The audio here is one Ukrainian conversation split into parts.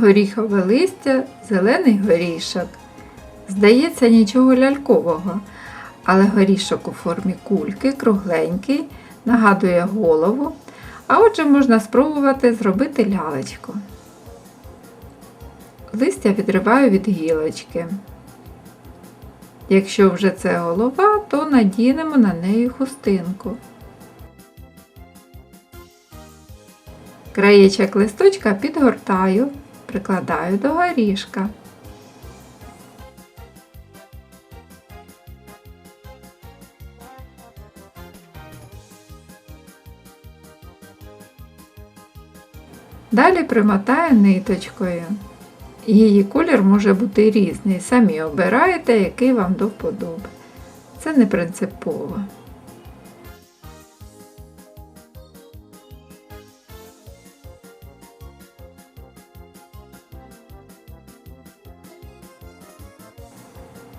горіхове листя, зелений горішок. Здається, нічого лялькового, але горішок у формі кульки, кругленький, нагадує голову. А отже, можна спробувати зробити лялечку. Листя відриваю від гілочки. Якщо вже це голова, то надінемо на неї хустинку. Краєчок листочка підгортаю, прикладаю до горішка. Далі примотаю ниточкою. Її колір може бути різний. Самі обираєте, який вам до вподоби. Це не принципово.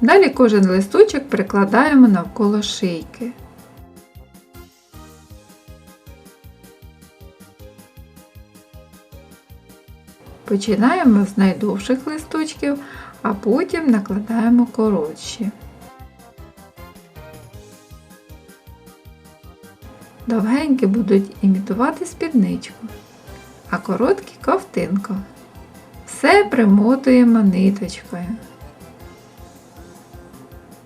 Далі кожен листочок прикладаємо навколо шийки. Починаємо з найдовших листочків, а потім накладаємо коротші. Довгенькі будуть імітувати спідничку, а короткі ковтинку. Все примотуємо ниточкою.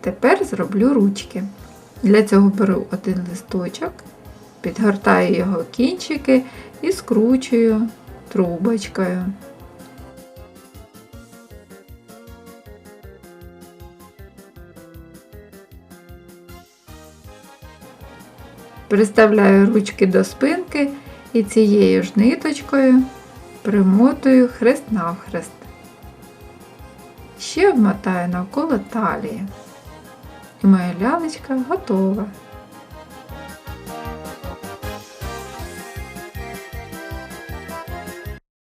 Тепер зроблю ручки. Для цього беру один листочок, підгортаю його кінчики і скручую трубочкою. Приставляю ручки до спинки і цією ж ниточкою примотую хрест навхрест. Ще обмотаю навколо талії. І моя лялечка готова.